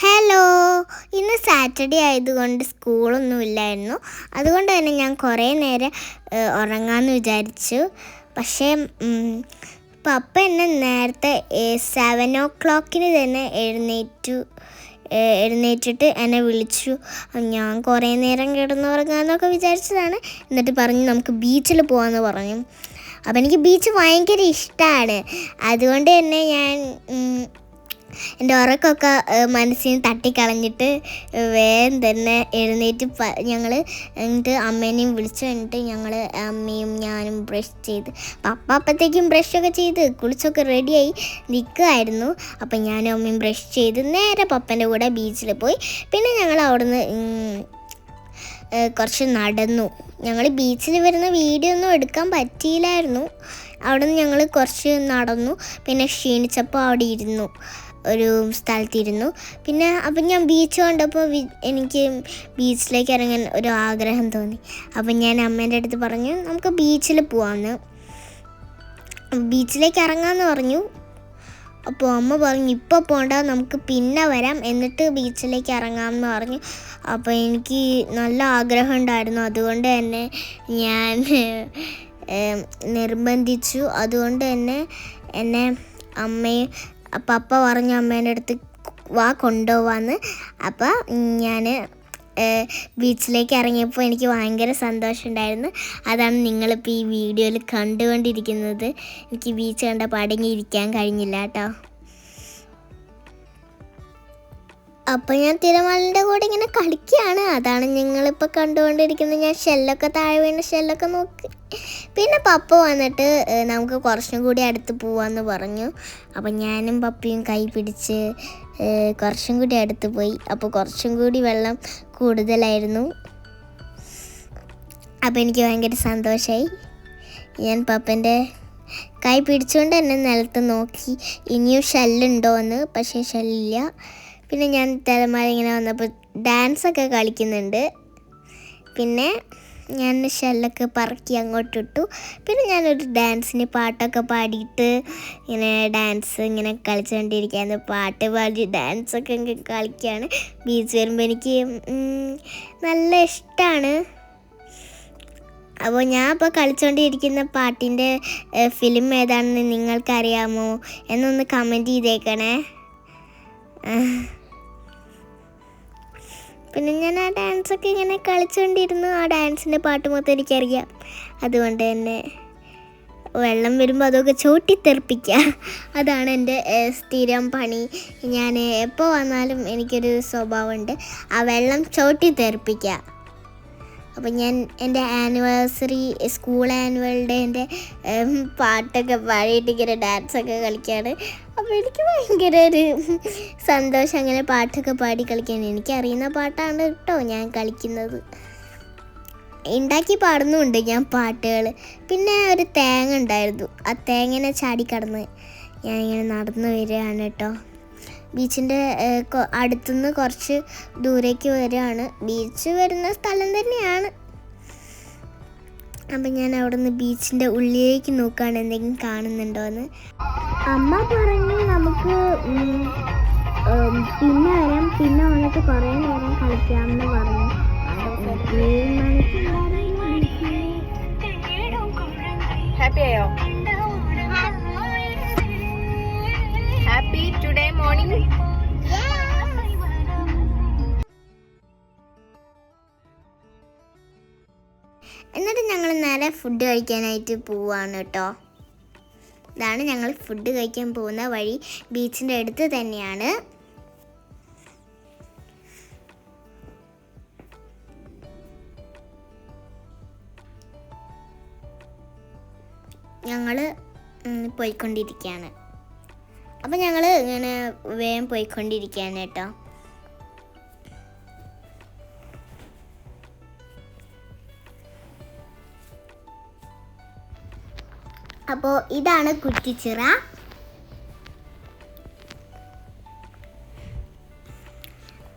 Hello ഇന്ന് Saturday ആയതുകൊണ്ട് സ്കൂളൊന്നും ഇല്ലായിരുന്നു. അതുകൊണ്ട് തന്നെ ഞാൻ കുറേ നേരം ഉറങ്ങാമെന്ന് വിചാരിച്ചു. പക്ഷേ പപ്പ എന്നെ നേരത്തെ സെവൻ ഓ ക്ലോക്കിന് തന്നെ എഴുന്നേറ്റു എഴുന്നേറ്റിട്ട് എന്നെ വിളിച്ചു. ഞാൻ കുറേ നേരം കിടന്നുറങ്ങാമെന്നൊക്കെ വിചാരിച്ചതാണ്. എന്നിട്ട് പറഞ്ഞു നമുക്ക് ബീച്ചിൽ പോകാമെന്ന് പറഞ്ഞു. അപ്പം എനിക്ക് ബീച്ച് ഭയങ്കര ഇഷ്ടമാണ് അതുകൊണ്ട് തന്നെ ഞാൻ എന്റെ ഉറക്കമൊക്കെ മനസ്സിന് തട്ടിക്കളഞ്ഞിട്ട് വേഗം തന്നെ എഴുന്നേറ്റ് ഞങ്ങൾ എന്നിട്ട് അമ്മേനെയും വിളിച്ചു കഴിഞ്ഞിട്ട് ഞങ്ങൾ അമ്മയും ഞാനും ബ്രഷ് ചെയ്ത് പപ്പ അപ്പത്തേക്കും ബ്രഷൊക്കെ ചെയ്ത് കുളിച്ചൊക്കെ റെഡിയായി നിൽക്കുമായിരുന്നു അപ്പം ഞാനും അമ്മയും ബ്രഷ് ചെയ്ത് നേരെ പപ്പന്റെ കൂടെ ബീച്ചിൽ പോയി. പിന്നെ ഞങ്ങൾ അവിടുന്ന് കുറച്ച് നടന്നു. ഞങ്ങൾ ബീച്ചിൽ വരുന്ന വീഡിയോ ഒന്നും എടുക്കാൻ പറ്റിയില്ലായിരുന്നു. അവിടെ നിന്ന് ഞങ്ങൾ കുറച്ച് നടന്നു. പിന്നെ ക്ഷീണിച്ചപ്പോൾ അവിടെ ഇരുന്നു. ഒരു സ്ഥലത്തിരുന്നു. പിന്നെ അപ്പം ഞാൻ ബീച്ച് കണ്ടപ്പോൾ എനിക്ക് ബീച്ചിലേക്ക് ഇറങ്ങാൻ ഒരു ആഗ്രഹം തോന്നി. അപ്പം ഞാൻ അമ്മേന്റെ അടുത്ത് പറഞ്ഞു നമുക്ക് ബീച്ചിൽ പോവാമെന്ന് ബീച്ചിലേക്ക് ഇറങ്ങാമെന്ന് പറഞ്ഞു. അപ്പോൾ അമ്മ പറഞ്ഞു ഇപ്പോൾ പോണ്ട നമുക്ക് പിന്നെ വരാം. എന്നിട്ട് ബീച്ചിലേക്ക് ഇറങ്ങാമെന്ന് പറഞ്ഞു. അപ്പോൾ എനിക്ക് നല്ല ആഗ്രഹം ഉണ്ടായിരുന്നു. അതുകൊണ്ട് തന്നെ ഞാൻ നിർബന്ധിച്ചു. അതുകൊണ്ട് തന്നെ എന്നെ അമ്മയും പപ്പ പറഞ്ഞു അമ്മേന്റെ അടുത്ത് വാ കൊണ്ടുപോവാന്ന്. അപ്പോൾ ഞാൻ ബീച്ചിലേക്ക് ഇറങ്ങിയപ്പോൾ എനിക്ക് ഭയങ്കര സന്തോഷമുണ്ടായിരുന്നു. അതാണ് നിങ്ങളിപ്പോൾ ഈ വീഡിയോയിൽ കണ്ടുകൊണ്ടിരിക്കുന്നത്. എനിക്ക് ബീച്ച് കണ്ടപ്പോൾ അടങ്ങിയിരിക്കാൻ കഴിഞ്ഞില്ല കേട്ടോ. അപ്പം ഞാൻ തിരമാലിന്റെ കൂടെ ഇങ്ങനെ കളിക്കുകയാണ് അതാണ് ഞങ്ങളിപ്പോൾ കണ്ടുകൊണ്ടിരിക്കുന്നത്. ഞാൻ ഷെല്ലൊക്കെ താഴെ വീണ ഷെല്ലൊക്കെ നോക്കി. പിന്നെ പപ്പ വന്നിട്ട് നമുക്ക് കുറച്ചും കൂടി അടുത്ത് പോവാന്ന് പറഞ്ഞു. അപ്പം ഞാനും പപ്പയും കൈ പിടിച്ച് കുറച്ചും കൂടി അടുത്ത് പോയി. അപ്പോൾ കുറച്ചും കൂടി വെള്ളം കൂടുതലായിരുന്നു. അപ്പോൾ എനിക്ക് ഭയങ്കര സന്തോഷമായി ഞാൻ പപ്പന്റെ കൈ പിടിച്ചുകൊണ്ട് തന്നെ നിലത്ത് നോക്കി. ഇനിയും ഷെല്ലുണ്ടോ എന്ന് പക്ഷേ ഷെല്ലില്ല. പിന്നെ ഞാൻ തിരമാല ഇങ്ങനെ വന്നപ്പോൾ ഡാൻസൊക്കെ കളിക്കുന്നുണ്ട്. പിന്നെ ഞാൻ ഷെല്ലൊക്കെ പറക്കി അങ്ങോട്ട് ഇട്ടു പിന്നെ ഞാനൊരു ഡാൻസിന് പാട്ടൊക്കെ പാടിയിട്ട് ഇങ്ങനെ ഡാൻസ് ഇങ്ങനെ കളിച്ചുകൊണ്ടിരിക്കുകയാണ് പാട്ട് പാടി ഡാൻസൊക്കെ കളിക്കുകയാണ് ബീച്ച് വരുമ്പോൾ എനിക്ക് നല്ല ഇഷ്ടമാണ് അപ്പോൾ ഞാൻ ഇപ്പോൾ കളിച്ചുകൊണ്ടിരിക്കുന്ന പാട്ടിന്റെ ഫിലിം ഏതാണെന്ന് നിങ്ങൾക്കറിയാമോ? എന്നൊന്ന് കമന്റ് ചെയ്തേക്കണേ. പിന്നെ ഞാൻ ആ ഡാൻസൊക്കെ ഇങ്ങനെ കളിച്ചുകൊണ്ടിരുന്നു ആ ഡാൻസിന്റെ പാട്ട് മൊത്തം എനിക്കറിയാം. അതുകൊണ്ട് തന്നെ വെള്ളം വരുമ്പോൾ അതൊക്കെ ചോട്ടിത്തെറിപ്പിക്കുക അതാണ് എന്റെ സ്ഥിരം പണി. ഞാൻ എപ്പോൾ വന്നാലും എനിക്കൊരു സ്വഭാവമുണ്ട്. ആ വെള്ളം ചോട്ടിത്തെറിപ്പിക്കുക അപ്പം ഞാൻ എന്റെ ആനിവേഴ്സറി സ്കൂൾ ആനുവൽ ഡേന്റെ പാട്ടൊക്കെ പാടിയിട്ട് ഇങ്ങനെ ഡാൻസൊക്കെ കളിക്കുകയാണ് അപ്പോൾ എനിക്ക് ഭയങ്കര ഒരു സന്തോഷം അങ്ങനെ പാട്ടൊക്കെ പാടി കളിക്കാൻ. എനിക്കറിയുന്ന പാട്ടാണ് കേട്ടോ ഞാൻ കളിക്കുന്നത്. ഉണ്ടാക്കി പാടുന്നുണ്ട് ഞാൻ പാട്ടുകൾ പിന്നെ ഒരു തേങ്ങ ഉണ്ടായിരുന്നു. ആ തേങ്ങനെ ചാടിക്കടന്ന് ഇങ്ങനെ നടന്നു വരികയാണ് കേട്ടോ ബീച്ചിന്റെ അടുത്തുനിന്ന് കുറച്ച് ദൂരേക്ക് വരികയാണ്. ബീച്ച് വരുന്ന സ്ഥലം തന്നെയാണ്. അപ്പം ഞാൻ അവിടെ നിന്ന് ബീച്ചിന്റെ ഉള്ളിലേക്ക് നോക്കുകയാണ് എന്തെങ്കിലും കാണുന്നുണ്ടോ എന്ന് അമ്മ പറഞ്ഞു നമുക്ക് പിന്നെ വരാം. പിന്നെ വന്നിട്ട് കുറേ നേരം കളിക്കാമെന്ന് പറഞ്ഞു. ഹാപ്പി ആയോ മോർണിംഗ് എന്നിട്ട് ഞങ്ങൾ നേരെ ഫുഡ് കഴിക്കാനായിട്ട് പോവാണ് കേട്ടോ. ഇതാണ് ഞങ്ങൾ ഫുഡ് കഴിക്കാൻ പോകുന്ന വഴി. ബീച്ചിന്റെ അടുത്ത് തന്നെയാണ്. ഞങ്ങൾ പോയിക്കൊണ്ടിരിക്കുകയാണ്. അപ്പം ഞങ്ങൾ ഇങ്ങനെ വേഗം പോയിക്കൊണ്ടിരിക്കുകയാണ് കേട്ടോ. അപ്പോൾ ഇതാണ് കുറ്റിച്ചിറ.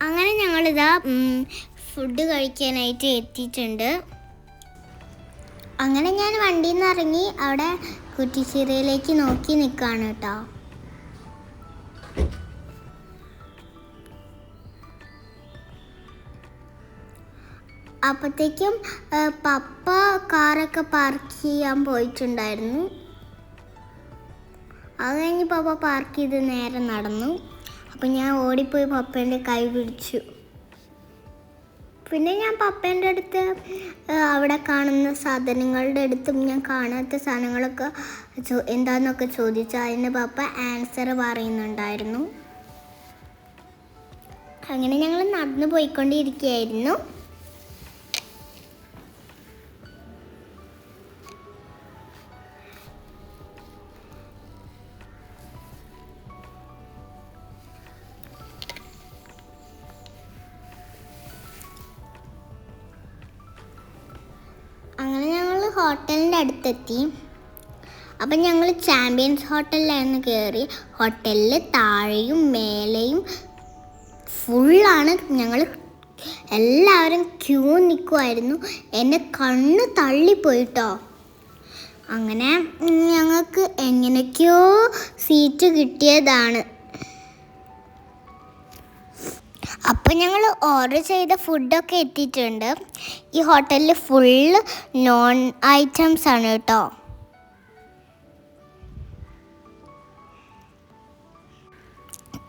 അങ്ങനെ ഞങ്ങളിതാ ഫുഡ് കഴിക്കാനായിട്ട് എത്തിയിട്ടുണ്ട്. അങ്ങനെ ഞാൻ വണ്ടിയിൽ നിന്ന് ഇറങ്ങി അവിടെ കുറ്റിച്ചിറയിലേക്ക് നോക്കി നിൽക്കുകയാണ് കേട്ടോ. അപ്പോഴത്തേക്കും പപ്പ കാറൊക്കെ പാർക്ക് ചെയ്യാൻ പോയിട്ടുണ്ടായിരുന്നു. അത് കഴിഞ്ഞ് പപ്പ പാർക്ക് ചെയ്ത് നേരെ നടന്നു. അപ്പം ഞാൻ ഓടിപ്പോയി പപ്പേന്റെ കൈ പിടിച്ചു. പിന്നെ ഞാൻ പപ്പേന്റെ അടുത്ത് അവിടെ കാണുന്ന സാധനങ്ങളുടെ അടുത്തും ഞാൻ കാണാത്ത സാധനങ്ങളൊക്കെ ചോ എന്താന്നൊക്കെ ചോദിച്ചു. അതിന് പപ്പ ആൻസർ പറയുന്നുണ്ടായിരുന്നു. അങ്ങനെ ഞങ്ങൾ നടന്നു പോയിക്കൊണ്ടിരിക്കുകയായിരുന്നു. ഹോട്ടലിന്റെ അടുത്തെത്തി. അപ്പം ഞങ്ങൾ ചാമ്പ്യൻസ് ഹോട്ടലിലായിരുന്നു കയറി. ഹോട്ടലിൽ താഴെയും മേലെയും ഫുള്ളാണ് ഞങ്ങൾ എല്ലാവരും ക്യൂ നിൽക്കുമായിരുന്നു എന്റെ കണ്ണ് തള്ളിപ്പോയിട്ടോ. അങ്ങനെ ഞങ്ങൾക്ക് എങ്ങനെയൊക്കെയോ സീറ്റ് കിട്ടിയതാണ്. അപ്പോൾ ഞങ്ങൾ ഓർഡർ ചെയ്ത ഫുഡൊക്കെ എത്തിയിട്ടുണ്ട്. ഈ ഹോട്ടലിൽ ഫുള്ള് നോൺ ഐറ്റംസ് ആണ് കേട്ടോ.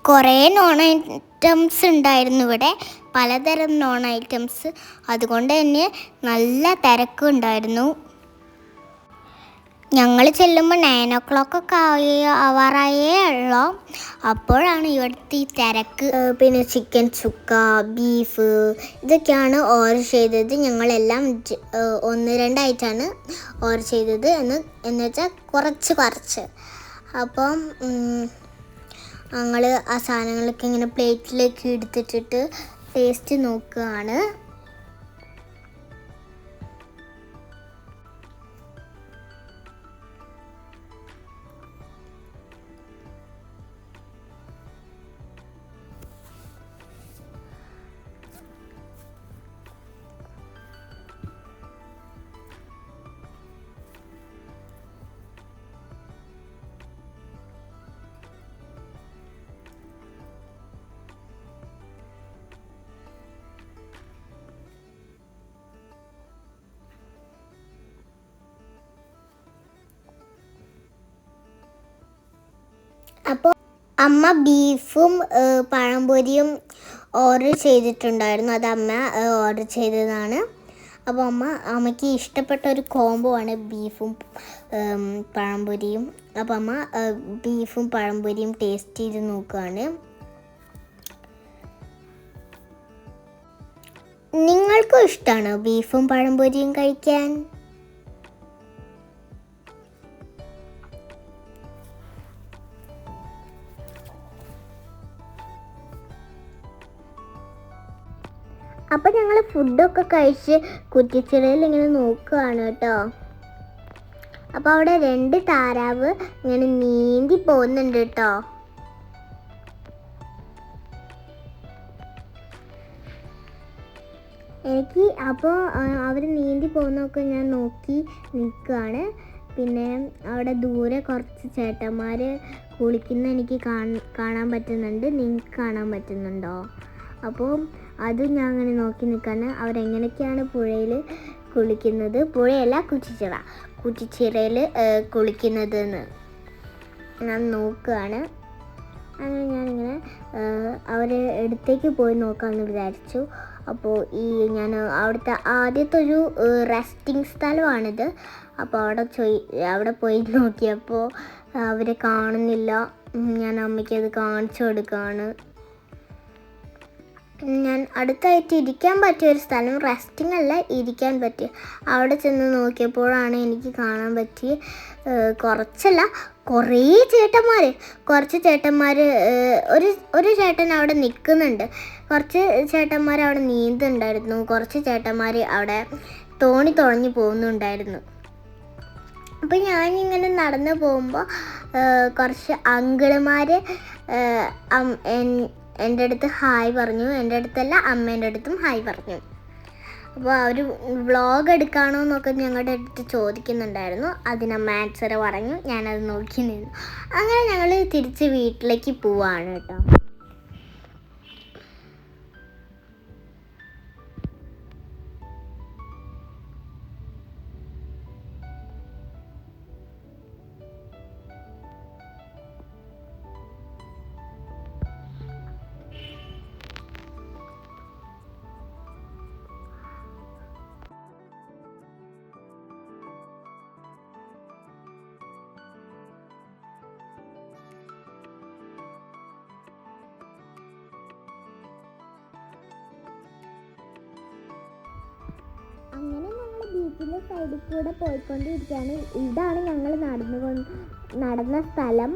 കുറേ നോൺ ഐറ്റംസ് ഉണ്ടായിരുന്നു ഇവിടെ. പലതരം നോൺ ഐറ്റംസ് അതുകൊണ്ട് തന്നെ നല്ല തിരക്കുണ്ടായിരുന്നു. ഞങ്ങൾ ചെല്ലുമ്പോൾ നയൻ ഒ ക്ലോക്ക് ഒക്കെ ആയി ആവാറായേ ഉള്ളൂ? അപ്പോഴാണ് ഇവിടുത്തെ ഈ തിരക്ക്. പിന്നെ ചിക്കൻ ചുക്ക ബീഫ് ഇതൊക്കെയാണ് ഓർഡർ ചെയ്തത്. ഞങ്ങളെല്ലാം ഒന്ന് രണ്ടായിട്ടാണ് ഓർഡർ ചെയ്തത് എന്ന് എന്ന് വെച്ചാൽ കുറച്ച് കുറച്ച്. അപ്പം ഞങ്ങൾ ആ സാധനങ്ങളൊക്കെ ഇങ്ങനെ പ്ലേറ്റിലേക്ക് എടുത്തിട്ടിട്ട് ടേസ്റ്റ് നോക്കുകയാണ് അമ്മ ബീഫും പഴംപൊരിയും ഓർഡർ ചെയ്തിട്ടുണ്ടായിരുന്നു. അത് അമ്മ ഓർഡർ ചെയ്തതാണ്. അപ്പോൾ അമ്മ അമ്മയ്ക്ക് ഇഷ്ടപ്പെട്ട ഒരു കോംബോ ആണ് ബീഫും പഴംപൊരിയും. അപ്പോൾ അമ്മ ബീഫും പഴംപൊരിയും ടേസ്റ്റ് ചെയ്ത് നോക്കുകയാണ് നിങ്ങൾക്കും ഇഷ്ടമാണോ ബീഫും പഴംപൊരിയും കഴിക്കാൻ? അപ്പം ഞങ്ങൾ ഫുഡൊക്കെ കഴിച്ച് കുറ്റിച്ചിറയിൽ ഇങ്ങനെ നോക്കുകയാണ് കേട്ടോ. അപ്പോൾ അവിടെ രണ്ട് താരാവ് ഇങ്ങനെ നീന്തി പോകുന്നുണ്ട് കേട്ടോ. എനിക്ക് അപ്പോൾ അവർ നീന്തി പോകുന്നതൊക്കെ ഞാൻ നോക്കി നിൽക്കുകയാണ് പിന്നെ അവിടെ ദൂരെ കുറച്ച് ചേട്ടന്മാർ കുളിക്കുന്ന എനിക്ക് കാണാൻ പറ്റുന്നുണ്ട്. നിങ്ങൾക്ക് കാണാൻ പറ്റുന്നുണ്ടോ? അപ്പോൾ അതും ഞാൻ അങ്ങനെ നോക്കി നിൽക്കാണ് അവരെങ്ങനെയൊക്കെയാണ് പുഴയിൽ കുളിക്കുന്നത്? പുഴയല്ല കുറ്റിച്ചിറ. കുറ്റിച്ചിറയിൽ കുളിക്കുന്നതെന്ന് ഞാൻ നോക്കുകയാണ് അങ്ങനെ ഞാനിങ്ങനെ അവരെ അടുത്തേക്ക് പോയി നോക്കാമെന്ന് വിചാരിച്ചു. അപ്പോൾ ഈ ഞാൻ അവിടുത്തെ ആദ്യത്തെ ഒരു റെസ്റ്റിംഗ് സ്ഥലമാണിത്. അപ്പോൾ അവിടെ ചോയി അവിടെ പോയി നോക്കിയപ്പോൾ അവരെ കാണുന്നില്ല. ഞാൻ അമ്മയ്ക്ക് അത് കാണിച്ചു കൊടുക്കുകയാണ് ഞാൻ അടുത്തായിട്ട് ഇരിക്കാൻ പറ്റിയ ഒരു സ്ഥലം റെസ്റ്റിംഗ് അല്ല ഇരിക്കാൻ പറ്റിയ. അവിടെ ചെന്ന് നോക്കിയപ്പോഴാണ് എനിക്ക് കാണാൻ പറ്റിയ കുറച്ചല്ല കുറേ ചേട്ടന്മാർ കുറച്ച് ചേട്ടന്മാർ ഒരു ഒരു ചേട്ടൻ അവിടെ നിൽക്കുന്നുണ്ട് കുറച്ച് ചേട്ടന്മാർ അവിടെ നീന്തുണ്ടായിരുന്നു കുറച്ച് ചേട്ടന്മാർ അവിടെ തോണി തുഴഞ്ഞു പോകുന്നുണ്ടായിരുന്നു. അപ്പം ഞാനിങ്ങനെ നടന്നു പോകുമ്പോൾ കുറച്ച് അങ്കിളുമാർ എന്റെ അടുത്ത് ഹായ് പറഞ്ഞു. എന്റെ അടുത്തല്ല അമ്മേന്റെ അടുത്തും ഹായ് പറഞ്ഞു. അപ്പോൾ അവർ വ്ളോഗ് എടുക്കാണോ എന്നൊക്കെ ഞങ്ങളുടെ അടുത്ത് ചോദിക്കുന്നുണ്ടായിരുന്നു. അതിനമ്മ ആൻസർ പറഞ്ഞു. ഞാനത് നോക്കി നിന്നു. അങ്ങനെ ഞങ്ങൾ തിരിച്ച് വീട്ടിലേക്ക് പോവാണ് കേട്ടോ. അങ്ങനെ ഞങ്ങൾ ബീച്ചിന്റെ സൈഡിൽ കൂടെ പോയിക്കൊണ്ടിരിക്കുകയാണ് ഇതാണ് ഞങ്ങൾ നടന്നു നടന്ന സ്ഥലം.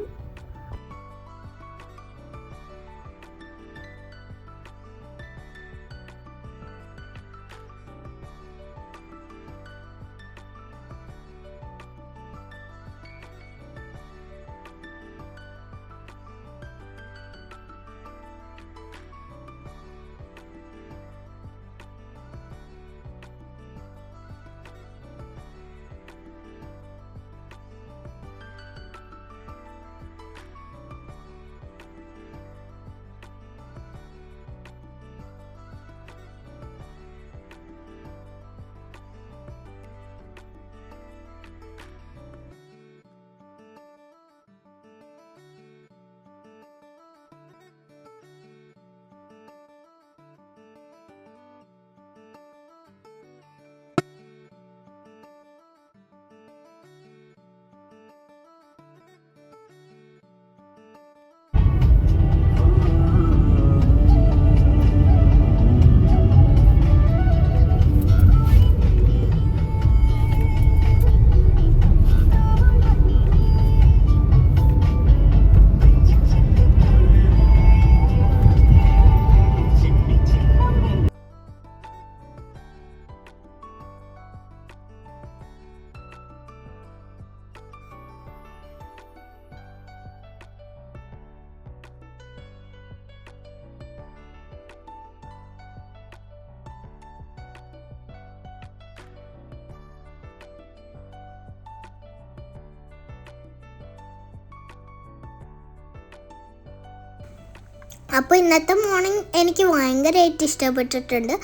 അപ്പോൾ ഇന്നത്തെ മോർണിംഗ് എനിക്ക് ഭയങ്കരമായിട്ട് ഇഷ്ടപ്പെട്ടിട്ടുണ്ട്.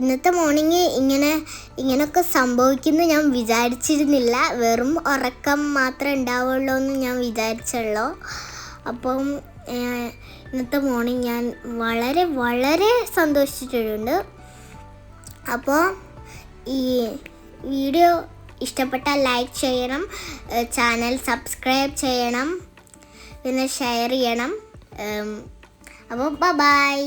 ഇന്നത്തെ മോർണിംഗ് ഇങ്ങനെ ഇങ്ങനെയൊക്കെ സംഭവിക്കുന്നു ഞാൻ വിചാരിച്ചിരുന്നില്ല. വെറും ഉറക്കം മാത്രമേ ഉണ്ടാവുള്ളൂ എന്ന് ഞാൻ വിചാരിച്ചുള്ളൂ. അപ്പം ഇന്നത്തെ മോർണിംഗ് ഞാൻ വളരെ വളരെ സന്തോഷിച്ചിട്ടുണ്ട്. അപ്പോൾ ഈ വീഡിയോ ഇഷ്ടപ്പെട്ടാൽ ലൈക്ക് ചെയ്യണം ചാനൽ സബ്സ്ക്രൈബ് ചെയ്യണം പിന്നെ ഷെയർ ചെയ്യണം അപ്പോൾ ബൈ.